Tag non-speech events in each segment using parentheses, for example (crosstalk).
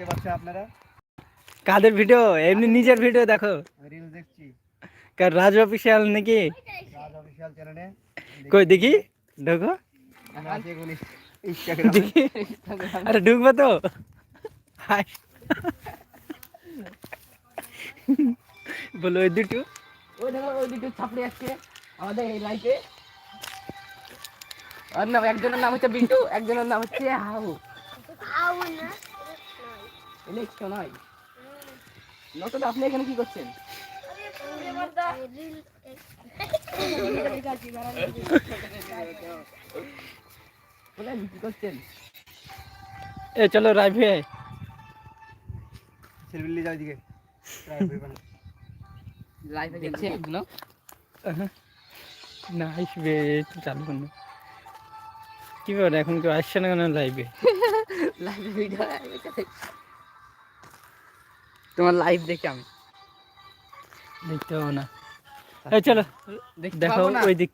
দেখতে পাচ্ছেন আপনারা? কাদের ভিডিও? এমনি নিজের ভিডিও দেখো। রিল দেখছি। কার রাজ অফিসিয়াল নাকি? রাজ অফিসিয়াল চ্যানেলে। কই দেখি? ঢোকো। আরে ঢুকবো তো? হাই। বলো ওই দুটো। ওই দেখো ওই দুটো ছাপড়ে আসছে আমাদের এই লাইফে। ওর নাম একজনের নাম হচ্ছে বিল্টু একজনের নাম হচ্ছে হাউ ইলেকশন নয় নতুন আপনি এখানে কি করছেন? বলেন কি করছেন? এ চলো রাইভে সিলবিল্লি যাও দিকে ট্রাই করবে না লাইভে দেখছে। না? আসবে একটু চালু করুন। কি ব্যাপার এখন কেউ আসছে না কেন লাইভে (laughs) লাইভে ভিডিও তোমার লাইভ দেখে আমি। দেখতে পাবো না। এই চলো দেখো ওই দিক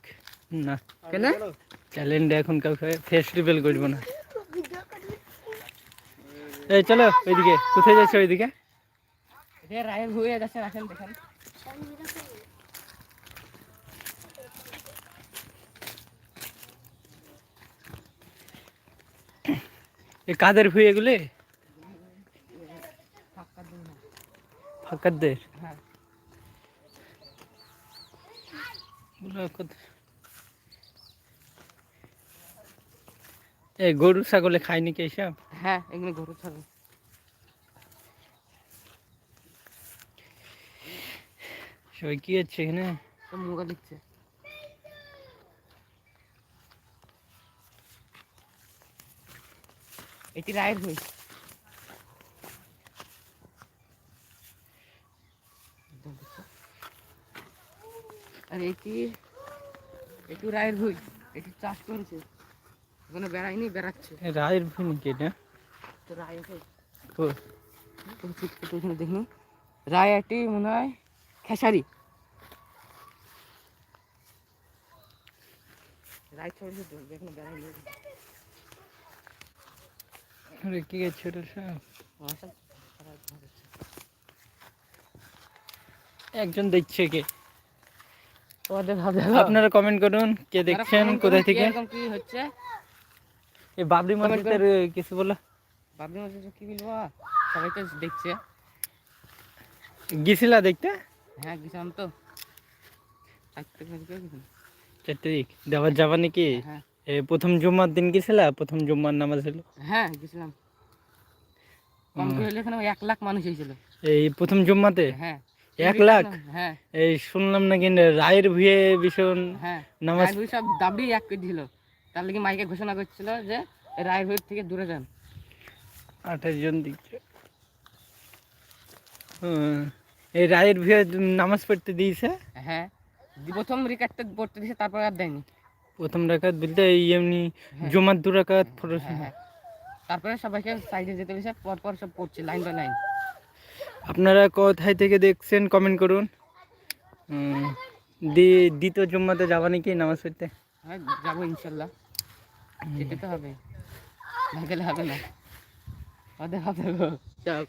না। কেন? চ্যালেঞ্জে এখন কাউকে ফেস রিভেল করব না। এই চলো ওইদিকে। কোথায় যাচ্ছে ওইদিকে? রায়ের হয়ে যাচ্ছে রাখেন দেখেন। এ কাদের ভুই এগুলি? ফাঁকাদের হ্যাঁ। এই গরু ছাগলে খায় নাকি এইসব? হ্যাঁ এগুলো গরু ছাগল। সবাই কি হচ্ছে এখানে? মুগা দিচ্ছে এটি রায়ের হই আর এটি এটি রায়ের হই এটি চাষ করেছে। ওখানে বেড়ায়নি বেড়াচ্ছে। রায়ের ভুই নাকি এটা? তো রায় আছে ও, তুমি ঠিক একটু এখানে দেখুন। রায় এটি মনে হয় খেসারি। রায় ছড়েছে তো দেখুন বেড়ায়নি। আরে কি ছোট সব একজন দেখছে কে? আপনারা কমেন্ট করুন কে দেখছেন কোথায় থেকে? কি হচ্ছে। এই বাবরি মসজিদের কিছু বলো। বাবরি মসজিদ কি বলব? সবাই তো দেখছে। গেছিলা দেখতে? হ্যাঁ গেছিলাম তো। চারটে দিক দেওয়ার যাবা নাকি? হ্যাঁ। প্রথম জুম্মার দিন গেছিলা প্রথম জুম্মার নামাজ হলো? হ্যাঁ গেছিলাম কম করে হলে এখানে এক লাখ মানুষ হয়েছিল। এই প্রথম জুম্মাতে? হ্যাঁ। এক লাখ? হ্যাঁ। এই শুনলাম নাকি রায়ের ভুয়ে ভীষণ হ্যাঁ। নামাজ সব দাবি এক করে দিল। তার লাগে মাইকে ঘোষণা করছিল যে রায়ের ভোট থেকে দূরে যান। আঠাশ জন দিচ্ছে এই রায়ের ভুয়ে নামাজ পড়তে দিয়েছে? হ্যাঁ। প্রথম রিকার্ডটা পড়তে দিয়েছে তারপর আর দেয়নি। প্রথম রাকাত বলতে এই এমনি জুমার দু রাকাত হ্যাঁ হ্যাঁ তারপরে সবাইকে সাইডে যেতে পর পর সব পড়ছে লাইন বাই লাইন। আপনারা কোথায় থেকে দেখছেন কমেন্ট করুন। দি- দ্বিতীয় জুম্মাতে যাবা নাকি নামাজ পড়তে? হ্যাঁ যাব ইনশাল্লাহ। যেতে তো হবে। না গেলে হবে না। ওদের হবে গো? চল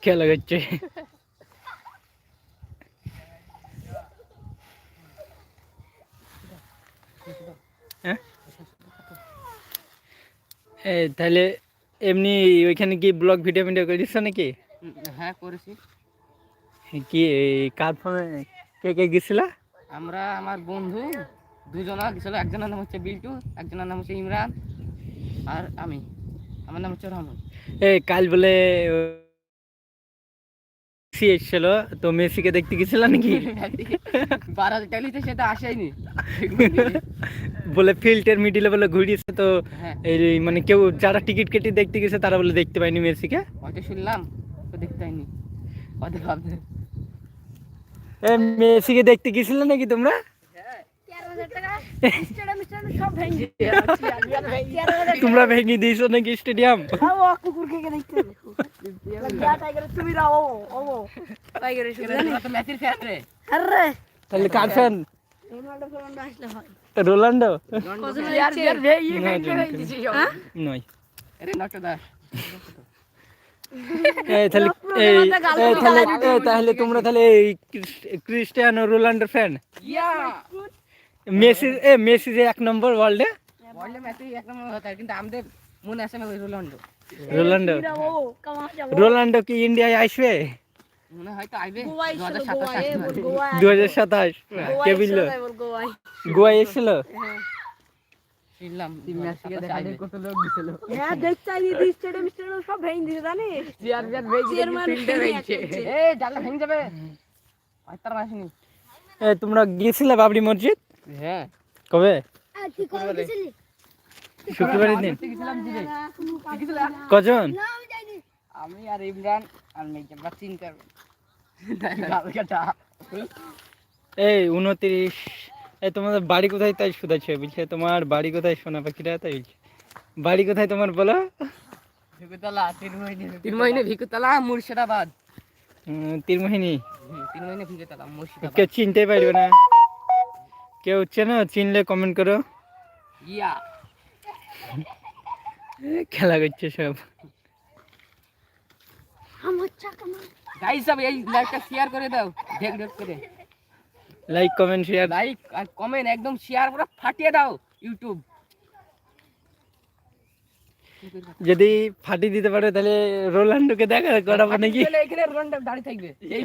কে হ্যাঁ? তাহলে এমনি ওইখানে কি ব্লগ ভিডিও ভিডিও করেছিস নাকি? হ্যাঁ করেছি। কি এই কার ফোনে কে কে গেছিলা? আমরা আমার বন্ধু দুজনা গেছিল। একজনের নাম হচ্ছে বিল্টু একজনের নাম হচ্ছে ইমরান আর আমি। আমার নাম হচ্ছে রহমান এই কাল বলে মেসি এসেছিল তো মেসিকে দেখতে গেছিলা নাকি? (laughs) বারাজ নিতে সেটা আসেনি। বলে ফিল্টার মিডিলে বলে ঘুরিয়েছে তো হ্যাঁ। এই মানে কেউ যারা টিকিট কেটে দেখতে গেছে তারা বলে দেখতে পায়নি মেসিকে। হয়তো শুনলাম তো দেখতে পাইনি। ওদের ভাবছে এ মেসিকে দেখতে গেছিল নাকি তোমরা? (laughs) (laughs) তোমরা ভেঙে দিয়েছ নাকি স্টেডিয়াম? রে? তাহলে কার ফ্যান রোনাল্ডো? নয় তাহলে তোমরা তাহলে ক্রিস্টিয়ানো রোনাল্ডোর ফ্যান ইয়া। মেসি এ মেসি যে এক নম্বর ওয়ার্ল্ডে ওয়ার্ল্ডে ম্যাচে এক নম্বর হতে কিন্তু আমাদের মনে আছে না রোনাল্ডো। রোনাল্ডো. রোনাল্ডো কি ইন্ডিয়ায় আসবে? মনে হয় তো আইবে। Goa দু হাজার সাতাশ কে বুঝলো। গোয়া এসেছিল? হ্যাঁ, আসেনি। এ তোমরা গিয়েছিলে বাবরি মসজিদ? হ্যাঁ। কবে? শুক্রবারের দিন। কজন? আমি আর ইমরান আর বা চিন্তা কালকাটা এই উনত্রিশ এই তোমাদের বাড়ি কোথায় তাই শুধাচ্ছে? বলছে তোমার বাড়ি কোথায় সোনা পাখিরা? তাই বলছে বাড়ি কোথায় তোমার বলো? ভিকুতলা তিন মহিনে তিন মহিনে ভিকুতলা মুর্শিদাবাদ। তিরমোহিনী। হুম, তিন মহিনে ভিকুতলা মুর্শিদাবাদ। কেউ চিনতে পারবে না। কেউ চেনো চিনলে কমেন্ট করো। ইয়া। খেলা করছে সব। গাইস সব এই লাইভটা শেয়ার করে দাও ঢেক ঢেক করে। লাইক কমেন্ট শেয়ার লাইক আর কমেন্ট একদম শেয়ার করে ফাটিয়ে দাও ইউটিউব যদি ফাটি দিতে পারে তাহলে রোনাল্ডোকে দেখা করাবো নাকি এখানে রোনাল্ডো দাঁড়িয়ে থাকবে। এই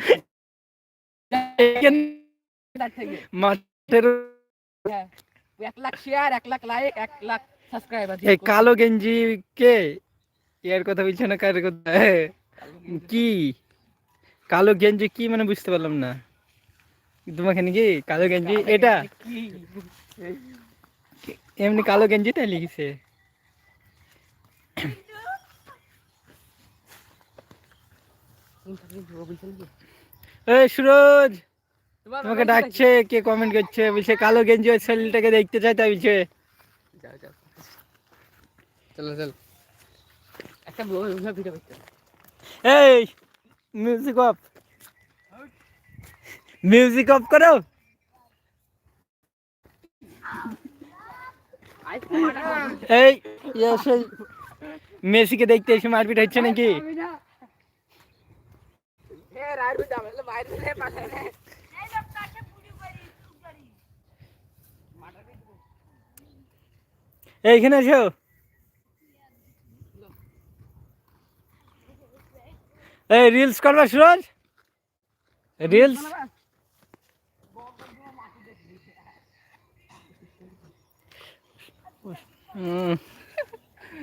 এখানে দাঁড়িয়ে থাকবে। এক লাখ শেয়ার এক লাখ লাইক এক লাখ সাবস্ক্রাইবার এই কালো গেঞ্জি কে? এর কথা বলছে না কার কথা? কি? কালো গেঞ্জি কি মানে বুঝতে পারলাম না। তোমাকে নাকি কালো গেঞ্জি? এটা এমনি কালো গেঞ্জিটাই লিখেছে। এই সুরজ! তোমাকে ডাকছে কে কমেন্ট করছে বলছে কালো গেঞ্জি ওই ছেলেটাকে দেখতে চাই তাই বলছে। যাও যাও। চলো চলো। একটা ভিডিও করতে এই মিউজিক অফ মিউজিক অফ করো। এই ইয়ে সেই মেসিকে দেখতে এসে মারপিট হচ্ছে নাকি? এইখানে এসো। এই রিলস করবা সুরজ? রিলস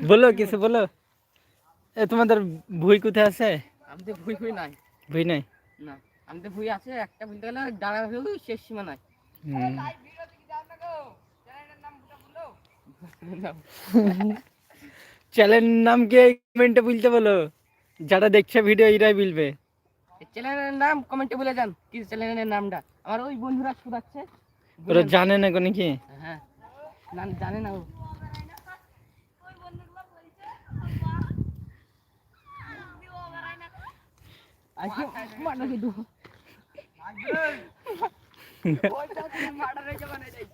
বলো কিছু বলো। এ তোমাদের ভুই কোথায় আছে? আমাদের ভুই ভুই নাই। ভুই নাই? না আমাদের ভুই আছে একটা বলতে গেলে ভুই শেষ সীমা নাই। চ্যানেলের নাম কে কমেন্টে বলতে বলো? যারা দেখছে ভিডিও এরাই বলবে। চ্যানেলের নাম কমেন্টে বলে যান কি চ্যানেলের নামটা? আমার ওই বন্ধুরা শুধাচ্ছে। ওরা জানে না কোনো কি হ্যাঁ না জানে না ও। আজকে (laughs) (laughs)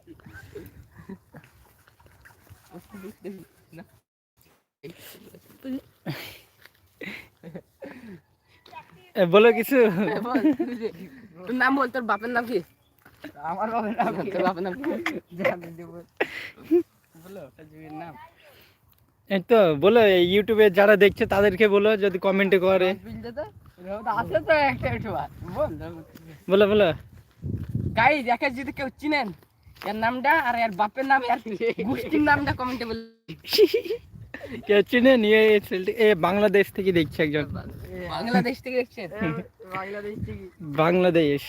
বলো কিছু। তোর নাম বল তোর বাপের নাম কি? আমার বাবার নাম কি? তোর বাপের নাম কি? বলো নাম। এই তো বলো ইউটিউবে যারা দেখছে তাদেরকে বলো যদি কমেন্টে করে। বলো বলো গাই দেখে যদি কেউ চিনেন এর নামটা আর এর বাপের নাম এর গোষ্ঠীর নামটা কমেন্টে বল। কে চিনে নিয়ে এ বাংলাদেশ থেকে দেখছে একজন। বাংলাদেশ থেকে দেখছেন বাংলাদেশ থেকে। বাংলাদেশ।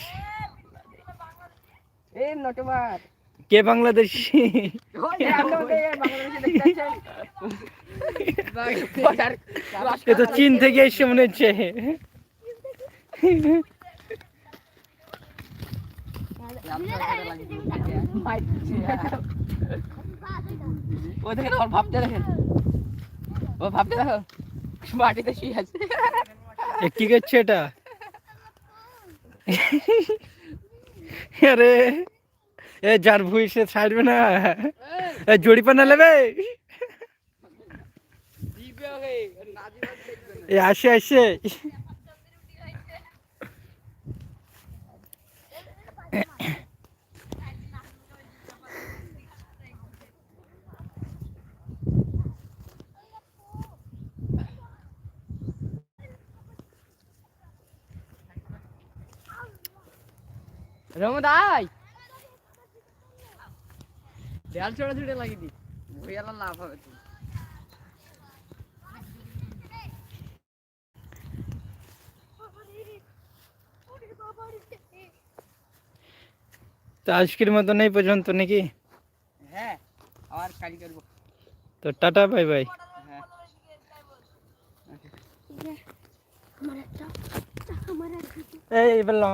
এই নটবার কে বাংলাদেশি? এ তো চীন থেকে এসে মনে হচ্ছে। ও দেখেন ওর ভাবতে দেখেন ও ভাবতে দেখো মাটিতে শুয়ে আছে কি করছে এটা আরে এ যার ভুই সে ছাড়বে না এ জড়ি পানা নেবে এ, আসে আসে। রমদাই দেয়াল ছোড়া ছুটে লাগিয়ে দি। বইয়ালা লাভ হবে তুই তো আজকের মতন এই পর্যন্ত নাকি? হ্যাঁ আবার কাজ করব। তো টাটা বাই বাই। হ্যাঁ। এই এবার লং